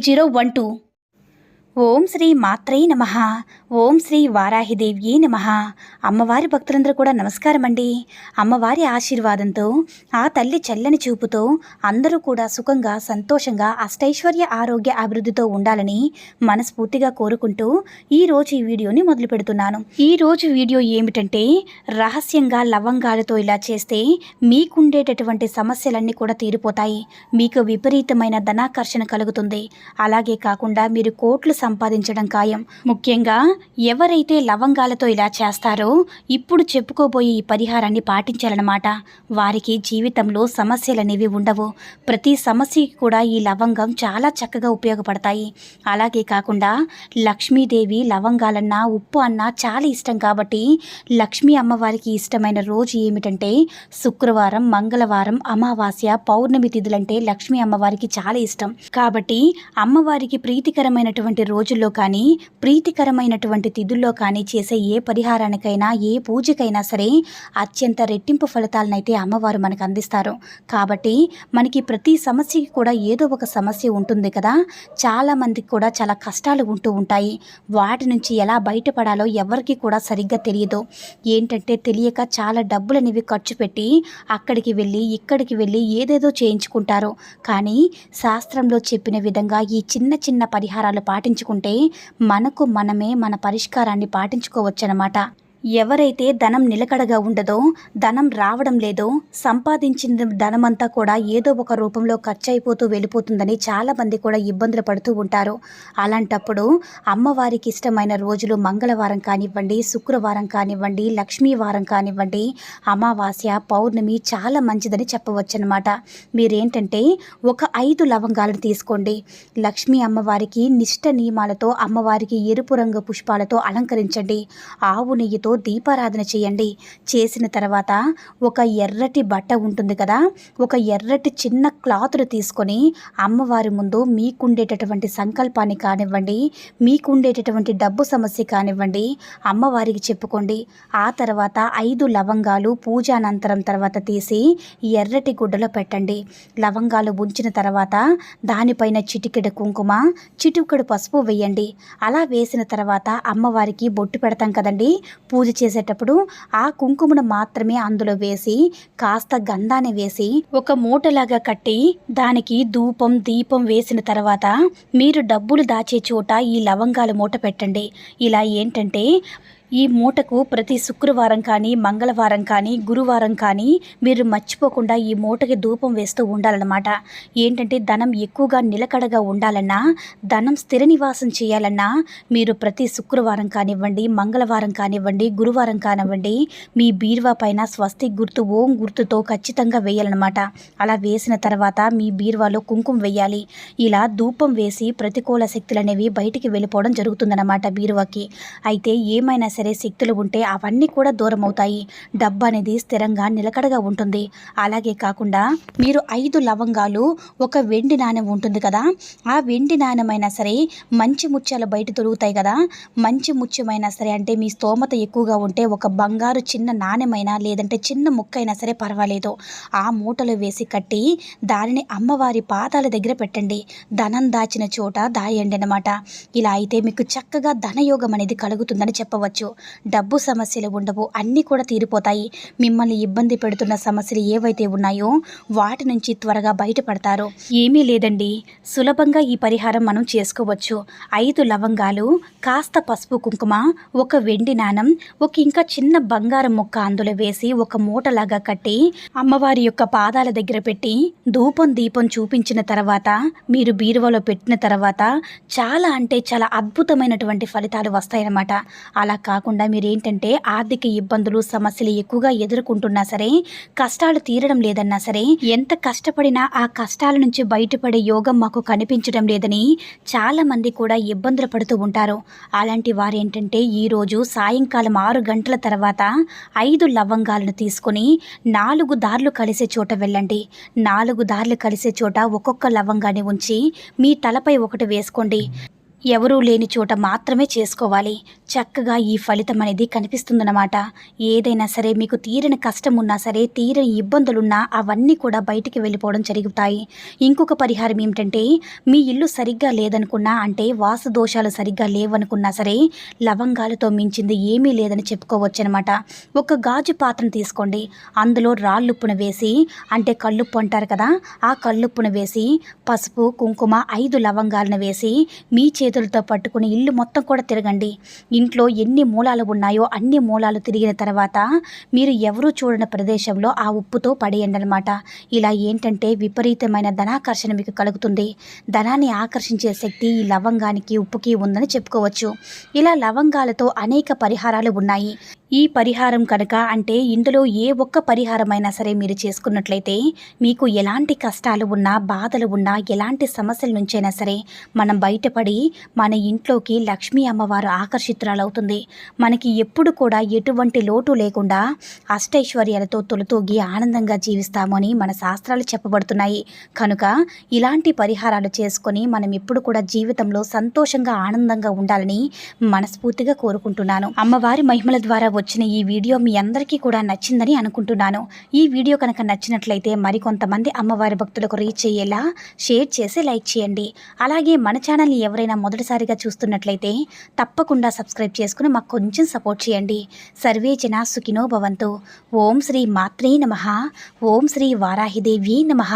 zero one two ఓం శ్రీ మాత్రే నమ ఓం శ్రీ వారాహిదేవ్యే నమ. అమ్మవారి భక్తులందరూ కూడా నమస్కారం అండి అమ్మవారి ఆశీర్వాదంతో ఆ తల్లి చల్లని చూపుతో అందరూ కూడా సుఖంగా సంతోషంగా అష్టైశ్వర్య ఆరోగ్య అభివృద్ధితో ఉండాలని మనస్ఫూర్తిగా కోరుకుంటూ ఈరోజు ఈ వీడియోని మొదలు పెడుతున్నాను. ఈరోజు వీడియో ఏమిటంటే రహస్యంగా లవంగాలతో ఇలా చేస్తే మీకుండేటటువంటి సమస్యలన్నీ కూడా తీరిపోతాయి. మీకు విపరీతమైన ధనాకర్షణ కలుగుతుంది. అలాగే కాకుండా మీరు కోట్లు సంపాదించడం ఖాయం. ముఖ్యంగా ఎవరైతే లవంగాలతో ఇలా చేస్తారో ఇప్పుడు చెప్పుకోబోయే ఈ పరిహారాన్ని పాటించాలన్నమాట. వారికి జీవితంలో సమస్యలు అనేవి ఉండవు. ప్రతి సమస్యకి కూడా ఈ లవంగం చాలా చక్కగా ఉపయోగపడతాయి. అలాగే కాకుండా లక్ష్మీదేవి లవంగాలన్నా ఉప్పు అన్నా చాలా ఇష్టం కాబట్టి లక్ష్మీ అమ్మవారికి ఇష్టమైన రోజు ఏమిటంటే శుక్రవారం మంగళవారం అమావాస్య పౌర్ణమి తిథులంటే లక్ష్మీ అమ్మవారికి చాలా ఇష్టం. కాబట్టి అమ్మవారికి ప్రీతికరమైనటువంటి రోజుల్లో కానీ ప్రీతికరమైనటువంటి తిథుల్లో కానీ చేసే ఏ పరిహారానికైనా ఏ పూజకైనా సరే అత్యంత రెట్టింపు ఫలితాలనైతే అమ్మవారు మనకు అందిస్తారు. కాబట్టి మనకి ప్రతి సమస్యకి కూడా ఏదో ఒక సమస్య ఉంటుంది కదా చాలా మందికి కూడా చాలా కష్టాలు ఉంటూ ఉంటాయి. వాటి నుంచి ఎలా బయటపడాలో ఎవరికి కూడా సరిగ్గా తెలియదు. ఏంటంటే తెలియక చాలా డబ్బులు అనేవి ఖర్చు పెట్టి అక్కడికి వెళ్ళి ఇక్కడికి వెళ్ళి ఏదేదో చేయించుకుంటారు. కానీ శాస్త్రంలో చెప్పిన విధంగా ఈ చిన్న చిన్న పరిహారాలు పాటించుకుంటే మనకు మనమే మన పరిష్కారాన్ని పాటించుకోవచ్చనమాట. ఎవరైతే ధనం నిలకడగా ఉండదో ధనం రావడం లేదో సంపాదించిన ధనమంతా కూడా ఏదో ఒక రూపంలో ఖర్చు అయిపోతూ వెళ్ళిపోతుందని చాలామంది కూడా ఇబ్బందులు పడుతూ ఉంటారు. అలాంటప్పుడు అమ్మవారికి ఇష్టమైన రోజులు మంగళవారం కానివ్వండి శుక్రవారం కానివ్వండి లక్ష్మీవారం కానివ్వండి అమావాస్య పౌర్ణమి చాలా మంచిదని చెప్పవచ్చనమాట మీరేంటంటే ఒక ఐదు లవంగాలను తీసుకోండి. లక్ష్మీ అమ్మవారికి నిష్ట నియమాలతో అమ్మవారికి ఎరుపు రంగు పుష్పాలతో అలంకరించండి. ఆవు నెయ్యితో దీపారాధన చేయండి. చేసిన తర్వాత ఒక ఎర్రటి బట్ట ఉంటుంది కదా ఒక ఎర్రటి చిన్న క్లాత్ను తీసుకొని అమ్మవారి ముందు మీకుండేటటువంటి సంకల్పాన్ని కానివ్వండి మీకుండేటటువంటి డబ్బు సమస్య కానివ్వండి అమ్మవారికి చెప్పుకోండి. ఆ తర్వాత ఐదు లవంగాలు పూజానంతరం తర్వాత తీసి ఎర్రటి గుడ్డలో పెట్టండి. లవంగాలు ఉంచిన తర్వాత దానిపైన చిటికెడు కుంకుమ చిటికెడు పసుపు వేయండి. అలా వేసిన తర్వాత అమ్మవారికి బొట్టు పెడతాం కదండి పూజ చేసేటప్పుడు ఆ కుంకుమను మాత్రమే అందులో వేసి కాస్త గంధాన్ని వేసి ఒక మూటలాగా కట్టి దానికి ధూపం దీపం వేసిన తర్వాత మీరు డబ్బులు దాచే చోట ఈ లవంగాలు మూట పెట్టండి. ఇలా ఏంటంటే ఈ మూటకు ప్రతి శుక్రవారం కానీ మంగళవారం కానీ గురువారం కానీ మీరు మర్చిపోకుండా ఈ మూటకి ధూపం వేస్తూ ఉండాలన్నమాట. ఏంటంటే ధనం ఎక్కువగా నిలకడగా ఉండాలన్నా ధనం స్థిర నివాసం చేయాలన్నా మీరు ప్రతి శుక్రవారం కానివ్వండి మంగళవారం కానివ్వండి గురువారం కానివ్వండి మీ బీరువా పైన స్వస్తి గుర్తు ఓం గుర్తుతో ఖచ్చితంగా వేయాలన్నమాట. అలా వేసిన తర్వాత మీ బీరువాలో కుంకుమ వేయాలి. ఇలా ధూపం వేసి ప్రతికూల శక్తులు అనేవి బయటికి వెళ్ళిపోవడం జరుగుతుందన్నమాట బీరువాకి. అయితే ఏమైనా సరే శక్తులు ఉంటే అవన్నీ కూడా దూరం అవుతాయి డబ్బు అనేది స్థిరంగా నిలకడగా ఉంటుంది. అలాగే కాకుండా మీరు ఐదు లవంగాలు ఒక వెండి నాణెం ఉంటుంది కదా ఆ వెండి నాణ్యమైనా సరే మంచి ముత్యాలు బయట దొరుకుతాయి కదా. మంచి ముత్యమైనా సరే అంటే మీ స్తోమత ఎక్కువగా ఉంటే ఒక బంగారు చిన్న నాణ్యమైనా లేదంటే చిన్న ముక్క అయినా సరే పర్వాలేదు. ఆ మూటలో వేసి కట్టి దానిని అమ్మవారి పాదాల దగ్గర పెట్టండి. ధనం దాచిన చోట దాయండి అనమాట ఇలా అయితే మీకు చక్కగా ధనయోగం అనేది కలుగుతుందని చెప్పవచ్చు. డబ్బు సమస్యలు ఉండవు అన్నీ కూడా తీరిపోతాయి. మిమ్మల్ని ఇబ్బంది పెడుతున్న సమస్యలు ఏవైతే ఉన్నాయో వాటి నుంచి త్వరగా బయటపడతారు. ఏమీ లేదండి. సులభంగా ఈ పరిహారం మనం చేసుకోవచ్చు. ఐదు లవంగాలు కాస్త పసుపు కుంకుమ ఒక వెండి నాణం ఒక ఇంకా చిన్న బంగారం ముక్క అందులో వేసి ఒక మూటలాగా కట్టి అమ్మవారి యొక్క పాదాల దగ్గర పెట్టి ధూపం దీపం చూపించిన తర్వాత మీరు బీరువాలో పెట్టిన తర్వాత చాలా అంటే చాలా అద్భుతమైనటువంటి ఫలితాలు వస్తాయన్నమాట. అలా కాకుండా కాకుండా మీరు ఏంటంటే ఆర్థిక ఇబ్బందులు సమస్యలు ఎక్కువగా ఎదుర్కొంటున్నా సరే కష్టాలు తీరడం లేదన్నా సరే ఎంత కష్టపడినా ఆ కష్టాల నుంచి బయటపడే యోగం మాకు కనిపించడం లేదని చాలా మంది కూడా ఇబ్బందులు పడుతూ ఉంటారు. అలాంటి వారు ఏంటంటే ఈరోజు సాయంకాలం ఆరు గంటల తర్వాత ఐదు లవంగాలను తీసుకొని నాలుగు దారులు కలిసే చోట వెళ్ళండి. నాలుగు దారులు కలిసే చోట ఒక్కొక్క లవంగాన్ని ఉంచి మీ తలపై ఒకటి వేసుకోండి. ఎవరూ లేని చోట మాత్రమే చేసుకోవాలి. చక్కగా ఈ ఫలితం అనేది కనిపిస్తుందన్నమాట. ఏదైనా సరే మీకు తీరని కష్టం ఉన్నా సరే తీరని ఇబ్బందులున్నా అవన్నీ కూడా బయటికి వెళ్ళిపోవడం జరుగుతాయి. ఇంకొక పరిహారం ఏమిటంటే మీ ఇల్లు సరిగ్గా లేదనుకున్నా అంటే వాసు దోషాలు సరిగ్గా లేవనుకున్నా సరే లవంగాలతో మించింది ఏమీ లేదని చెప్పుకోవచ్చు అనమాట ఒక గాజు పాత్రను తీసుకోండి. అందులో రాళ్ళుప్పును వేసి అంటే కల్లుప్పు అంటారు కదా ఆ కళ్ళుప్పును వేసి పసుపు కుంకుమ ఐదు లవంగాలను వేసి మీ చే చేతులతో పట్టుకుని ఇల్లు మొత్తం కూడా తిరగండి. ఇంట్లో ఎన్ని మూలాలు ఉన్నాయో అన్ని మూలాలు తిరిగిన తర్వాత మీరు ఎవరూ చూడని ప్రదేశంలో ఆ ఉప్పుతో పడేయండి అనమాట ఇలా ఏంటంటే విపరీతమైన ధనాకర్షణ మీకు కలుగుతుంది. ధనాన్ని ఆకర్షించే శక్తి ఈ లవంగానికి ఉప్పుకి ఉందని చెప్పుకోవచ్చు. ఇలా లవంగాలతో అనేక పరిహారాలు ఉన్నాయి. ఈ పరిహారం కనుక అంటే ఇందులో ఏ ఒక్క పరిహారమైనా సరే మీరు చేసుకున్నట్లయితే మీకు ఎలాంటి కష్టాలు ఉన్నా బాధలు ఉన్నా ఎలాంటి సమస్యల నుంచైనా సరే మనం బయటపడి మన ఇంట్లోకి లక్ష్మీ అమ్మవారు ఆకర్షితురాలవుతుంది. మనకి ఎప్పుడు కూడా ఎటువంటి లోటు లేకుండా అష్టైశ్వర్యాలతో తొలతూగి ఆనందంగా జీవిస్తాము అని మన శాస్త్రాలు చెప్పబడుతున్నాయి. కనుక ఇలాంటి పరిహారాలు చేసుకొని మనం ఎప్పుడు కూడా జీవితంలో సంతోషంగా ఆనందంగా ఉండాలని మనస్ఫూర్తిగా కోరుకుంటున్నాను. అమ్మవారి మహిమల ద్వారా వచ్చిన ఈ వీడియో మీ అందరికీ కూడా నచ్చిందని అనుకుంటున్నాను. ఈ వీడియో కనుక నచ్చినట్లయితే మరికొంతమంది అమ్మవారి భక్తులకు రీచ్ అయ్యేలా షేర్ చేసి లైక్ చేయండి. అలాగే మన ఛానల్ని ఎవరైనా మొదటిసారిగా చూస్తున్నట్లయితే తప్పకుండా సబ్స్క్రైబ్ చేసుకుని మాకు కొంచెం సపోర్ట్ చేయండి. సర్వే జన సుఖినో భవంతు. ఓం శ్రీ మాత్రే నమ. ఓం శ్రీ వారాహిదేవి నమః.